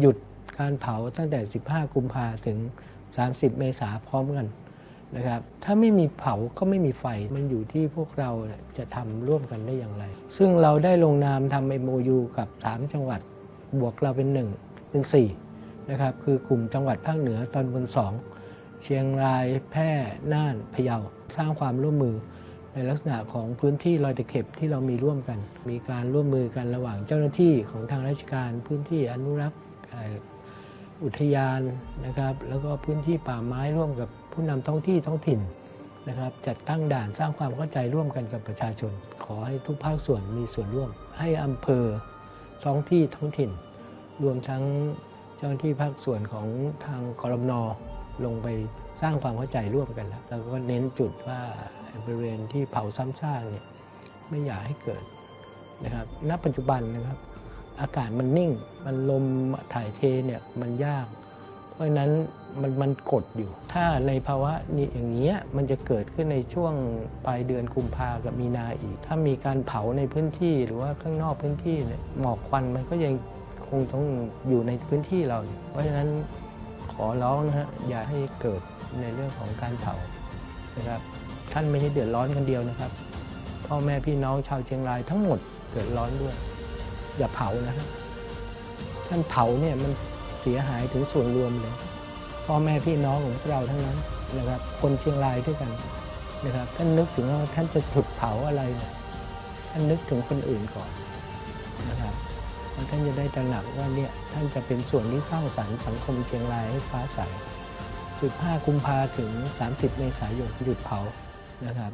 หยุดการเผาตั้งแต่ 15 กุมภาถึง 30 เมษาพร้อมกันนะครับ ถ้าไม่มีเผาก็ไม่มีไฟ มันอยู่ที่พวกเราจะทำร่วมกันได้อย่างไร ซึ่งเราได้ลงนามทำ MOU กับ 3 จังหวัด บวกเราเป็น1เป็น4นะครับ คือกลุ่มจังหวัดภาคเหนือตอนบน 2 เชียงราย แพร่ น่าน พะเยา สร้างความร่วมมือในลักษณะของพื้นที่ลอยตะเข็บที่เรามีร่วมกัน มีการร่วมมือกันระหว่างเจ้าหน้าที่ของทางราชการ พื้นที่อนุรักษ์ อุทยานนะครับ แล้วก็พื้นที่ป่าไม้ร่วมกับผู้นำท้องที่ท้องถิ่นนะครับ จัดตั้งด่านสร้างความเข้าใจร่วมกันกับประชาชน ขอให้ทุกภาคส่วนมีส่วนร่วม ให้อำเภอท้องที่ท้องถิ่น รวมทั้งเจ้าหน้าที่ภาคส่วนของทางกรมนลงไปสร้างความเข้าใจร่วมกันแล้วแล้วก็เน้นจุดว่าบริเวณที่เผาซ้ำซากเนี่ยไม่อยากให้เกิดนะครับ ณ ปัจจุบันนะครับ อากาศมันนิ่ง มันลมถ่ายเทเนี่ยมันยาก เพราะฉะนั้นมันมันกดอยู่ ถ้าในภาวะนี้อย่างเงี้ยมันจะเกิดขึ้นในช่วงปลายเดือนกุมภากับมีนาอีก ถ้ามีการเผาในพื้นที่หรือว่าข้างนอกพื้นที่เนี่ยหมอกควันมันก็ยังคงต้องอยู่ในพื้นที่เราเนี่ยเพราะฉะนั้นขอร้องนะฮะอย่าให้เกิดในเรื่องของการเผานะครับท่านไม่ใช่เดือดร้อนคนเดียวนะครับ พ่อแม่พี่น้องชาวเชียงรายทั้งหมดเดือดร้อนด้วย อย่าเผานะฮะท่านเผาเนี่ยมันเสียหายถึงส่วนรวมเลยพ่อแม่พี่น้องของเราทั้งนั้นนะครับ คนเชียงรายด้วยกันนะครับ ท่านนึกถึงว่าท่านจะจุดเผาอะไรนี่ยท่านนึกถึงคนอื่นก่อนนะครับแล้วท่านจะได้ตระหนักว่าเนี่ยท่านจะเป็นส่วนที่สร้างสรรค์สังคมเชียงรายให้ฟ้าใส 15 กุมภาถึง 30 เมษายนหยุดเผานะครับ